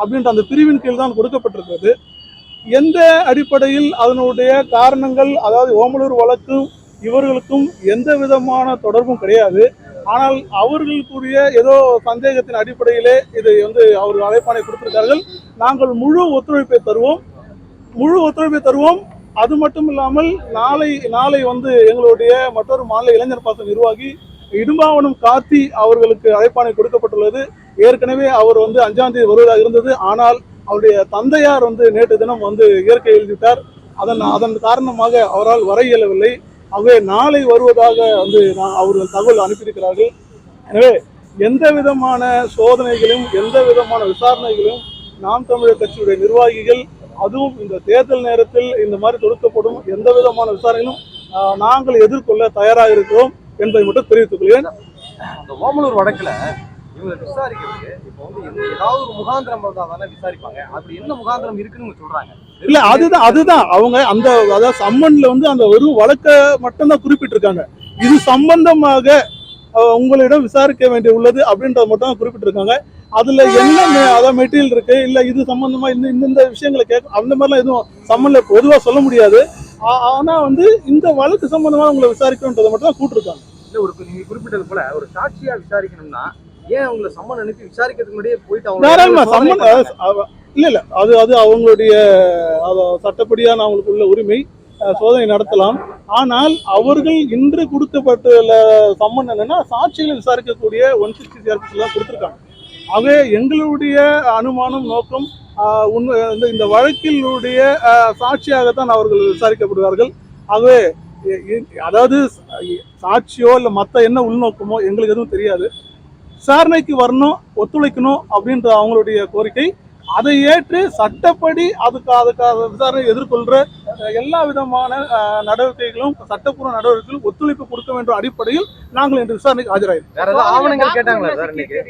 அப்படின்ற அந்த பிரிவின் கீழ் தான் கொடுக்கப்பட்டிருக்கிறது. எந்த அடிப்படையில் அதனுடைய காரணங்கள் அதாவது ஓமலூர் வழக்கு இவர்களுக்கும் எந்த விதமான தொடர்பும் கிடையாது. ஆனால் அவர்களுக்குரிய ஏதோ சந்தேகத்தின் அடிப்படையிலே இதை வந்து அவர்கள் அழைப்பானை கொடுத்திருக்கார்கள் நாங்கள் முழு ஒத்துழைப்பை தருவோம். முழு ஒத்துழைப்பை தருவோம். அது மட்டும் இல்லாமல் நாளை நாளை வந்து எங்களுடைய மற்றொரு மாநில இளைஞர் பாச நிர்வாகி இடும்பாவனம் கார்த்தி அவர்களுக்கு அழைப்பானை கொடுக்கப்பட்டுள்ளது. ஏற்கனவே அவர் வந்து அஞ்சாம் தேதி வருவதாக இருந்தது. ஆனால் அவருடைய தந்தையார் வந்து நேற்று தினம் வந்து இயற்கை எழுதிவிட்டார் அதன் அதன் காரணமாக அவரால் வர இயலவில்லை. ஆகவே நாளை வருவதாக வந்து நான் அவர்கள் தகவல் அனுப்பியிருக்கிறார்கள். எனவே எந்த விதமான சோதனைகளையும் எந்த விதமான விசாரணைகளையும் நாம் தமிழர் கட்சியுடைய நிர்வாகிகள் அதுவும் இந்த தேர்தல் நேரத்தில் இந்த மாதிரி தொடுக்கப்படும் எந்த விதமான விசாரணைகளும் நாங்கள் எதிர்கொள்ள தயாராக இருக்கிறோம் என்பதை மட்டும் தெரிவித்துக் கொள்கிறேன். இந்த ஓமலூர் வடக்கில் இவங்க விசாரிக்கிறதுக்கு இப்போ வந்து ஏதாவது ஒரு முகாந்திரம் இருந்தா தானே விசாரிப்பாங்க. அப்படி என்ன முகாந்திரம் இருக்குன்னு சொல்றாங்க. இல்ல அதுதான் அதுதான். அவங்க அந்த அதாவது சம்மன்ல வந்து அந்த வெறும் வழக்க மட்டும்தான் குறிப்பிட்டிருக்காங்க. இது சம்பந்தமாக உங்களிடம் விசாரிக்க வேண்டிய உள்ளது அப்படின்றத மட்டும் குறிப்பிட்டிருக்காங்க. அதுல என்ன அதாவது மெட்டீரியல் இருக்கு இல்ல இது சம்பந்தமா இந்த இந்த- இந்த விஷயங்களை கேட்க அந்த மாதிரிலாம் எதுவும் சம்மன்ல பொதுவா சொல்ல முடியாது. ஆனா வந்து இந்த வழக்கு சம்பந்தமா உங்களை விசாரிக்கணுன்றதை மட்டும் தான் கூட்டிருக்காங்க. இல்ல ஒரு நீங்க குறிப்பிட்டது போல ஒரு சாட்சியா விசாரிக்கணும்னா ஏன் அவங்களை சம்மன் அனுப்பி விசாரிக்கிறதுக்கு முன்னாடியே போயிட்டு அவங்க சம்மன் இல்ல இல்ல அது அது அவங்களுடைய சட்டப்படியான அவங்களுக்கு உள்ள உரிமை சோதனை நடத்தலாம். ஆனால் அவர்கள் இன்று கொடுக்கப்பட்டுள்ள சம்மன் என்னன்னா சாட்சிகளை விசாரிக்கக்கூடிய ஒன் சிக்ஸ்டி சிஆர்பிஸ் தான் கொடுத்துருக்காங்க. ஆகவே எங்களுடைய அனுமானம் நோக்கம் உண்மை இந்த வழக்கிலுடைய சாட்சியாகத்தான் அவர்கள் விசாரிக்கப்படுவார்கள். ஆகவே அதாவது சாட்சியோ இல்லை மற்ற என்ன உள்நோக்கமோ எங்களுக்கு எதுவும் தெரியாது. விசாரணைக்கு வரணும் ஒத்துழைக்கணும் அப்படின்ற அவங்களுடைய கோரிக்கை. அதை ஏற்று சட்டப்படி அதுக்கு அதுக்காக விசாரணை எதிர்கொள்ற அஹ், எல்லா விதமான நடவடிக்கைகளும் சட்டப்பூர்வ நடவடிக்கைகளும் ஒத்துழைப்பு கொடுக்க வேண்டும் அடிப்படையில் நாங்கள் இன்று விசாரணைக்கு ஆஜராயிருக்கோம் ஆவணங்கள் கேட்டாங்களா சார் இன்னைக்கு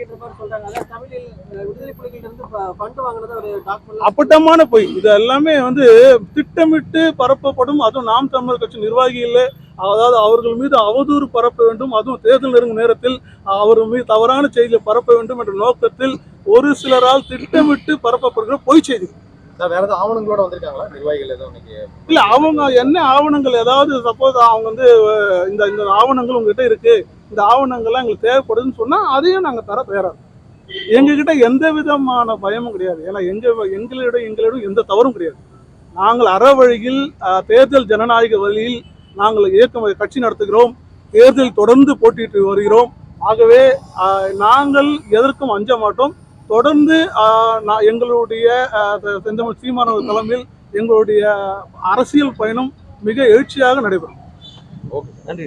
அப்பட்டமான பொய். இது எல்லாமே வந்து திட்டமிட்டு பரப்பப்படும். அதுவும் நாம் தமிழர் கட்சி நிர்வாகிகளே அதாவது அவர்கள் மீது அவதூறு பரப்ப வேண்டும். அதுவும் தேர்தல் நெருங்கும் நேரத்தில் அவர் மீது தவறான செய்தியை பரப்ப வேண்டும் என்ற நோக்கத்தில் ஒரு சிலரால் திட்டமிட்டு பரப்பப்படுகிற பொய் செய்தி. வேற ஏதாவது ஆவணங்களோட வந்திருக்காங்களா? நிர்வாகிகள் எதுவும் இன்னைக்கு இல்ல அவங்க என்ன ஆவணங்கள்? ஏதாவது சப்போஸ் அவங்க வந்து இந்த இந்த ஆவணங்கள் உங்ககிட்ட இருக்கு. இந்த ஆவணங்கள்லாம் எங்களுக்கு தேவைப்படுதுன்னு சொன்னா அதையும் நாங்க தர தயாரா இருக்கோம். எங்ககிட்ட எந்த விதமான பயமும் கிடையாது. ஏன்னா எங்க எங்களிடம் எங்களிடம் எந்த தவறும் கிடையாது. நாங்கள் அற வழியில் அஹ், தேர்தல் ஜனநாயக வழியில் நாங்கள் இயக்கம் கட்சி நடத்துகிறோம் தேர்தல் தொடர்ந்து போட்டியிட்டு வருகிறோம். ஆகவே நாங்கள் எதற்கும் அஞ்ச மாட்டோம். தொடர்ந்து எங்களுடைய செந்தமிழ் சீமானவர் தலைமையில் எங்களுடைய அரசியல் பயணம் மிக எழுச்சியாக நடைபெறும். ஓகே நன்றி.